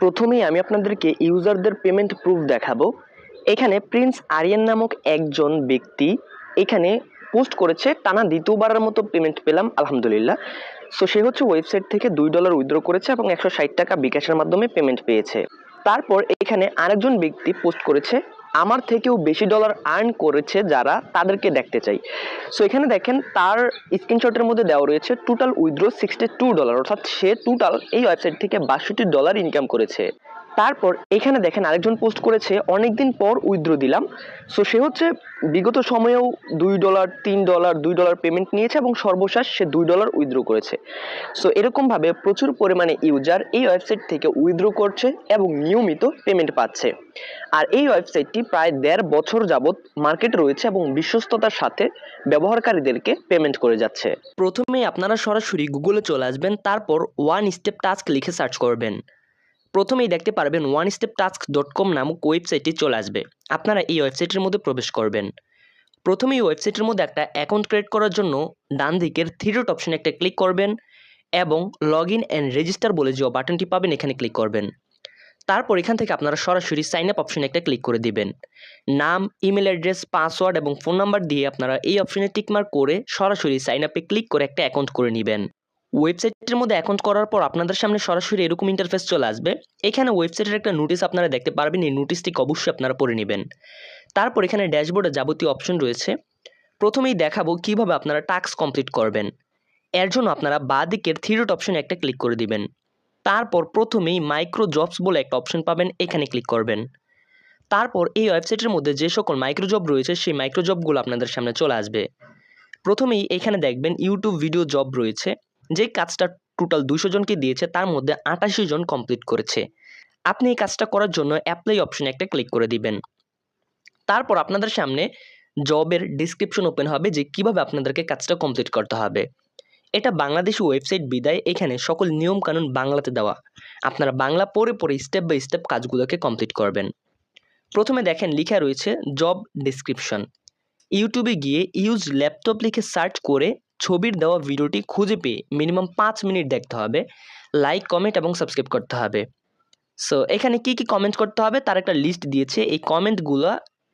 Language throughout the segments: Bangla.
প্রথমেই আমি আপনাদেরকে ইউজারদের পেমেন্ট প্রুফ দেখাবো। এখানে প্রিন্স আরিয়ান নামক একজন ব্যক্তি এখানে পোস্ট করেছে, টানা দ্বিতীয়বারের মতো পেমেন্ট পেলাম, আলহামদুলিল্লাহ। সো সে হচ্ছে ওয়েবসাইট থেকে দুই ডলার উইথড্র করেছে এবং একশো ষাট টাকা বিকাশের মাধ্যমে পেমেন্ট পেয়েছে। তারপর এখানে আরেকজন ব্যক্তি পোস্ট করেছে আমার থেকেও বেশি ডলার আর্ন করেছে যারা তাদেরকে দেখতে চাই। সো এখানে দেখেন, তার স্ক্রিনশটের মধ্যে দেওয়া রয়েছে total withdraw sixty two dollar অর্থাৎ সে টোটাল এই ওয়েবসাইট থেকে বাষট্টি ডলার ইনকাম করেছে। তারপর এখানে দেখেন আরেকজন পোস্ট করেছে, অনেকদিন পর উইথড্র দিলাম। সো সে হচ্ছে বিগত সময়েও দুই ডলার তিন ডলার দুই ডলার পেমেন্ট নিয়েছে এবং সর্বশেষ সে দুই ডলার উইথড্র করেছে। সো এরকমভাবে প্রচুর পরিমাণে ইউজার এই ওয়েবসাইট থেকে উইথড্র করছে এবং নিয়মিত পেমেন্ট পাচ্ছে। আর এই ওয়েবসাইটটি প্রায় দেড় বছর যাবৎ মার্কেট রয়েছে এবং বিশ্বস্ততার সাথে ব্যবহারকারীদেরকে পেমেন্ট করে যাচ্ছে। প্রথমেই আপনারা সরাসরি গুগলে চলে আসবেন, তারপর ওয়ান স্টেপ টাস্ক লিখে সার্চ করবেন। প্রথমেই দেখতে পারবেন one step task dot com নামক ওয়েবসাইটটি চলে আসবে। আপনারা এই ওয়েবসাইটের মধ্যে প্রবেশ করবেন। প্রথমে এই ওয়েবসাইটের মধ্যে একটা অ্যাকাউন্ট ক্রিয়েট করার জন্য ডান দিকের থ্রি ডট অপশনে একটা ক্লিক করবেন এবং লগ ইন অ্যান্ড রেজিস্টার বলে যে বাটনটি পাবেন এখানে ক্লিক করবেন। তারপর এখান থেকে আপনারা সরাসরি সাইন আপ অপশনে একটা ক্লিক করে দিবেন। নাম ইমেল অ্যাড্রেস পাসওয়ার্ড এবং ফোন নাম্বার দিয়ে আপনারা এই অপশনে টিকমার্ক করে সরাসরি সাইন আপে ক্লিক করে একটা অ্যাকাউন্ট করে নেবেন। ওয়েবসাইটের মধ্যে অ্যাকাউন্ট করার পর আপনাদের সামনে সরাসরি এরকম ইন্টারফেস চলে আসবে। এখানে ওয়েবসাইটের একটা নোটিশ আপনারা দেখতে পারবেন, এই নোটিশটিকে অবশ্যই আপনারা পড়ে নেবেন। তারপর এখানে ড্যাশবোর্ডে যাবতীয় অপশন রয়েছে। প্রথমেই দেখাবো কীভাবে আপনারা টাস্ক কমপ্লিট করবেন। এর জন্য আপনারা বা দিকের থিরোট অপশনে একটা ক্লিক করে দিবেন। তারপর প্রথমেই মাইক্রো জবস বলে একটা অপশন পাবেন, এখানে ক্লিক করবেন। তারপর এই ওয়েবসাইটের মধ্যে যে সকল মাইক্রো জব রয়েছে, সেই মাইক্রো জবগুলো আপনাদের সামনে চলে আসবে। প্রথমেই এখানে দেখবেন ইউটিউব ভিডিও জব রয়েছে। যে কাজটা টোটাল দুশো জনকে দিয়েছে, তার মধ্যে আটাশি জন কমপ্লিট করেছে। আপনি এই কাজটা করার জন্য অ্যাপ্লাই অপশনে একটা ক্লিক করে দিবেন। তারপর আপনাদের সামনে জবের ডিসক্রিপশন ওপেন হবে যে কীভাবে আপনাদেরকে কাজটা কমপ্লিট করতে হবে। এটা বাংলাদেশি ওয়েবসাইট বিদায়, এখানে সকল নিয়মকানুন বাংলাতে দেওয়া। আপনারা বাংলা পড়ে পড়ে স্টেপ বাই স্টেপ কাজগুলোকে কমপ্লিট করবেন। প্রথমে দেখেন, লেখা রয়েছে জব ডিসক্রিপশন ইউটিউবে গিয়ে ইউজ ল্যাপটপ লিখে সার্চ করে ছবির দেওয়া ভিডিওটি খুঁজে পেয়ে মিনিমাম পাঁচ মিনিট দেখতে হবে লাইক কমেন্ট এবং সাবস্ক্রাইব করতে হবে। সো এখানে কি কি কমেন্ট করতে হবে তার একটা লিস্ট দিয়েছে। এই কমেন্টগুলো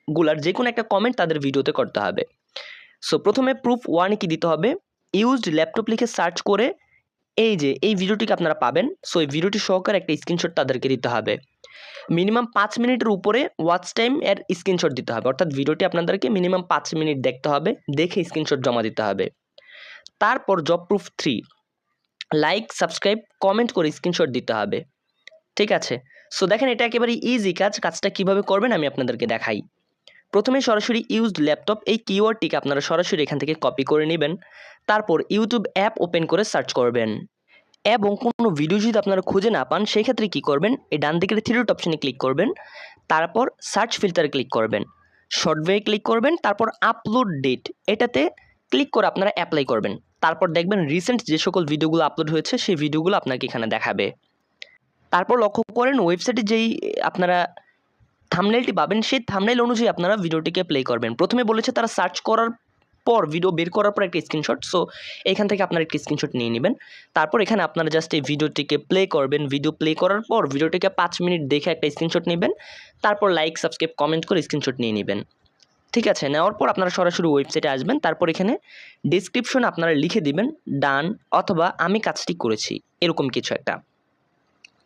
গুলার যে কোনো একটা কমেন্ট তাদের ভিডিওতে করতে হবে। সো প্রথমে প্রুফ ওয়ানে কি দিতে হবে? ইউজড ল্যাপটপ লিখে সার্চ করে এই যে, এই ভিডিওটিকে আপনারা পাবেন। সো এই ভিডিওটি সহকারে একটা স্ক্রিনশট তাদেরকে দিতে হবে। মিনিমাম পাঁচ মিনিটের উপরে ওয়াচ টাইম এর স্ক্রিনশট দিতে হবে। অর্থাৎ ভিডিওটি আপনাদেরকে মিনিমাম পাঁচ মিনিট দেখতে হবে, দেখে স্ক্রিনশট জমা দিতে হবে। তারপর job proof three like subscribe comment করে স্ক্রিনশট দিতে হবে। ঠিক আছে? সো দেখেন, এটা একেবারে ইজি কাজ। কাজটা কীভাবে করবেন আমি আপনাদেরকে দেখাই। প্রথমে সরাসরি ইউজড ল্যাপটপ এই কিওয়ার্ডটিকে আপনারা সরাসরি এখান থেকে কপি করে নেবেন। তারপর ইউটিউব অ্যাপ ওপেন করে সার্চ করবেন। এবং কোনো ভিডিও যদি আপনারা খুঁজে না পান সেই ক্ষেত্রে কী করবেন? এই ডান দিকের থ্রিডট অপশনে ক্লিক করবেন। তারপর সার্চ ফিল্টারে ক্লিক করবেন। শর্টওয়ে ক্লিক করবেন। তারপর আপলোড ডেট এটাতে ক্লিক করে আপনারা অ্যাপ্লাই করবেন। তারপর দেখবেন রিসেন্ট যে সকল ভিডিওগুলো আপলোড হয়েছে, সেই ভিডিওগুলো আপনাকে এখানে দেখাবে। তারপর লক্ষ্য করেন ওয়েবসাইটে যেই আপনারা থামনেলটি পাবেন, সেই থামনেল অনুযায়ী আপনারা ভিডিওটিকে প্লে করবেন। প্রথমে বলেছে তারা সার্চ করার পর ভিডিও বের করার পর একটা স্ক্রিনশট সো এখান থেকে আপনারা একটা স্ক্রিনশট নিয়ে নেবেন। তারপর এখানে আপনারা জাস্ট এই ভিডিওটিকে প্লে করবেন। ভিডিও প্লে করার পর ভিডিওটিকে পাঁচ মিনিট দেখে একটা স্ক্রিনশট নেবেন। তারপর লাইক সাবস্ক্রাইব কমেন্ট করে স্ক্রিনশট নিয়ে নেবেন। ঠিক আছে, নেওয়ার পর আপনারা সরাসরি ওয়েবসাইটে আসবেন, তারপর এখানে ডিসক্রিপশন আপনারা লিখে দিবেন ডান অথবা আমি কাজটি করেছি এরকম কিছু একটা।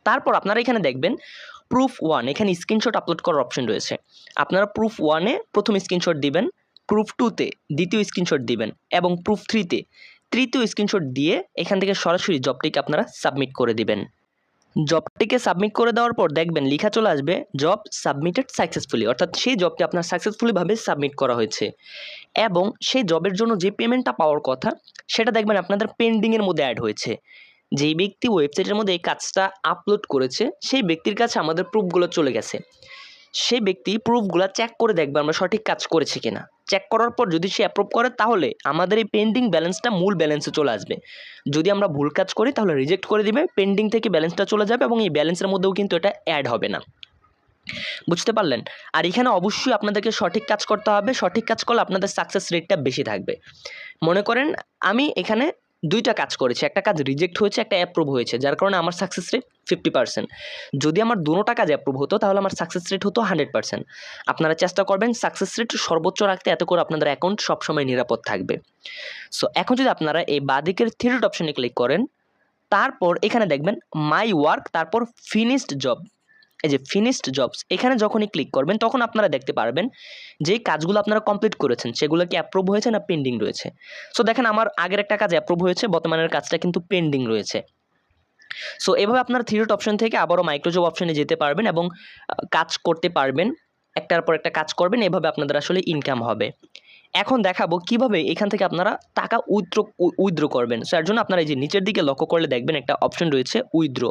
তারপর আপনারা এখানে দেখবেন প্রুফ ওয়ান এখানে স্ক্রিনশট আপলোড করার অপশন রয়েছে। আপনারা প্রুফ ওয়ানে প্রথম স্ক্রিনশট দিবেন প্রুফ টুতে দ্বিতীয় স্ক্রিনশট দিবেন এবং প্রুফ থ্রিতে তৃতীয় স্ক্রিনশট দিয়ে এখান থেকে সরাসরি জবটিকে আপনারা সাবমিট করে দিবেন। জবটিকে সাবমিট করে দেওয়ার পর দেখবেন লেখা চলে আসবে জব সাবমিটেড সাকসেসফুলি অর্থাৎ সেই জবটি আপনার সাকসেসফুলিভাবে সাবমিট করা হয়েছে। এবং সেই জবের জন্য যে পেমেন্টটা পাওয়ার কথা, সেটা দেখবেন আপনাদের পেন্ডিংয়ের মধ্যে অ্যাড হয়েছে। যেই ব্যক্তি ওয়েবসাইটের মধ্যে এই কাজটা আপলোড করেছে, সেই ব্যক্তির কাছে আমাদের প্রুফগুলো চলে গেছে। সেই ব্যক্তি প্রুফগুলো চেক করে দেখবে আমরা সঠিক কাজ করেছি কিনা। চেক করার পর যদি সে অ্যাপ্রুভ করে, তাহলে আমাদের এই পেন্ডিং ব্যালেন্সটা মূল ব্যালেন্সে চলে আসবে। যদি আমরা ভুল কাজ করি, তাহলে রিজেক্ট করে দিবে পেন্ডিং থেকে ব্যালেন্সটা চলে যাবে এবং এই ব্যালেন্সের মধ্যেও কিন্তু এটা অ্যাড হবে না। বুঝতে পারলেন? আর এখানে অবশ্যই আপনাদেরকে সঠিক কাজ করতে হবে, সঠিক কাজ করলে আপনাদের সাকসেস রেটটা বেশি থাকবে। মনে করেন, আমি এখানে দুইটা কাজ করেছে। একটা কাজ রিজেক্ট হয়েছে, একটা অ্যাপ্রুভ হয়েছে, যার কারণে আমার সাকসেস রেট ফিফটি পার্সেন্ট যদি আমার দুটোটা কাজ অ্যাপ্রুভ হতো, তাহলে আমার সাকসেস রেট হতো হান্ড্রেড পার্সেন্ট আপনারা চেষ্টা করবেন সাকসেস রেট সর্বোচ্চ রাখতে, এত করে আপনাদের অ্যাকাউন্ট সবসময় নিরাপদ থাকবে। সো এখন যদি আপনারা এই বাদিকের থ্রিড অপশনে ক্লিক করেন, তারপর এখানে দেখবেন মাই ওয়ার্ক তারপর ফিনিশড জব এই যে ফিনিশড জবস এখানে যখনই ক্লিক করবেন, তখন আপনারা দেখতে পারবেন যে কাজগুলো আপনারা কমপ্লিট করেছেন, সেগুলো কি অ্যাপ্রুভ হয়েছে না পেন্ডিং রয়েছে। সো দেখেন আমার আগের একটা কাজ অ্যাপ্রুভ হয়েছে, বর্তমানের কাজটা কিন্তু পেন্ডিং রয়েছে। সো এভাবে আপনার থ্রিডট অপশন থেকে আবারও মাইক্রোজব অপশনে যেতে পারবেন এবং কাজ করতে পারবেন, একটার পর একটা কাজ করবেন, এভাবে আপনাদের আসলে ইনকাম হবে। এখন দেখাবো কীভাবে এখান থেকে আপনারা টাকা উইথড্র উইথড্র করবেন। সো এর জন্য আপনারা এই যে নিচের দিকে লক্ষ্য করলে দেখবেন একটা অপশন রয়েছে উইথড্র।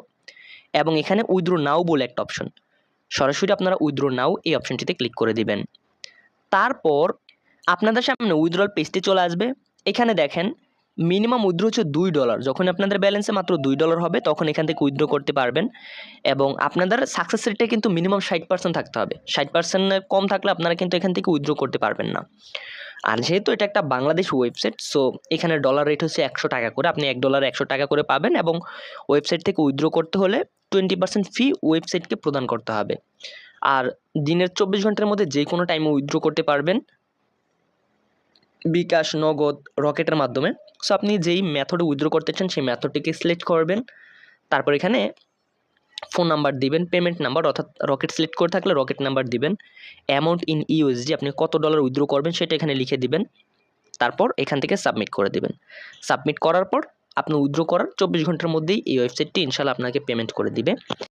এবং এখানে উইথড্র নাও বলে একটা অপশন সরাসরি আপনারা উইথড্র নাও এই অপশনটিতে ক্লিক করে দিবেন। তারপর আপনাদের সামনে উইথড্রল পেজটি চলে আসবে। এখানে দেখেন মিনিমাম উইথড্র হচ্ছে দুই ডলার যখন আপনাদের ব্যালেন্সে মাত্র দুই ডলার হবে, তখন এখান থেকে উইথড্র করতে পারবেন। এবং আপনাদের সাকসেস রেটটা কিন্তু মিনিমাম ষাট পার্সেন্ট থাকতে হবে। ষাট পার্সেন্টের কম থাকলে আপনারা কিন্তু এখান থেকে উইথড্র করতে পারবেন না। আর যেহেতু এটা একটা বাংলাদেশ ওয়েবসাইট সো এখানে ডলার রেট হচ্ছে একশো টাকা করে। আপনি এক ডলার একশো টাকা করে পাবেন এবং ওয়েবসাইট থেকে উইথড্র করতে হলে টোয়েন্টি পার্সেন্ট ফি ওয়েবসাইটকে প্রদান করতে হবে। আর দিনের চব্বিশ ঘণ্টার মধ্যে যে কোনো টাইমে উইথড্র করতে পারবেন। বিকাশ, নগদ, রকেটের মাধ্যমে। সো আপনি যেই মেথডে উইথড্র করতে চান, সেই মেথডটিকে সিলেক্ট করবেন। তারপর এখানে ফোন নাম্বার দিবেন পেমেন্ট নাম্বার অর্থাৎ রকেট সিলেক্ট করে থাকলে রকেট নাম্বার দিবেন। অ্যামাউন্ট ইন ইউএসডি আপনি কত ডলার উইথড্র করবেন, সেটা এখানে লিখে দিবেন। তারপর এখান থেকে সাবমিট করে দিবেন। সাবমিট করার পর আপনি উইথড্র করার চব্বিশ ঘণ্টার মধ্যেই এই ওয়েবসাইটটি ইনশাল্লাহ আপনাকে পেমেন্ট করে দিবে।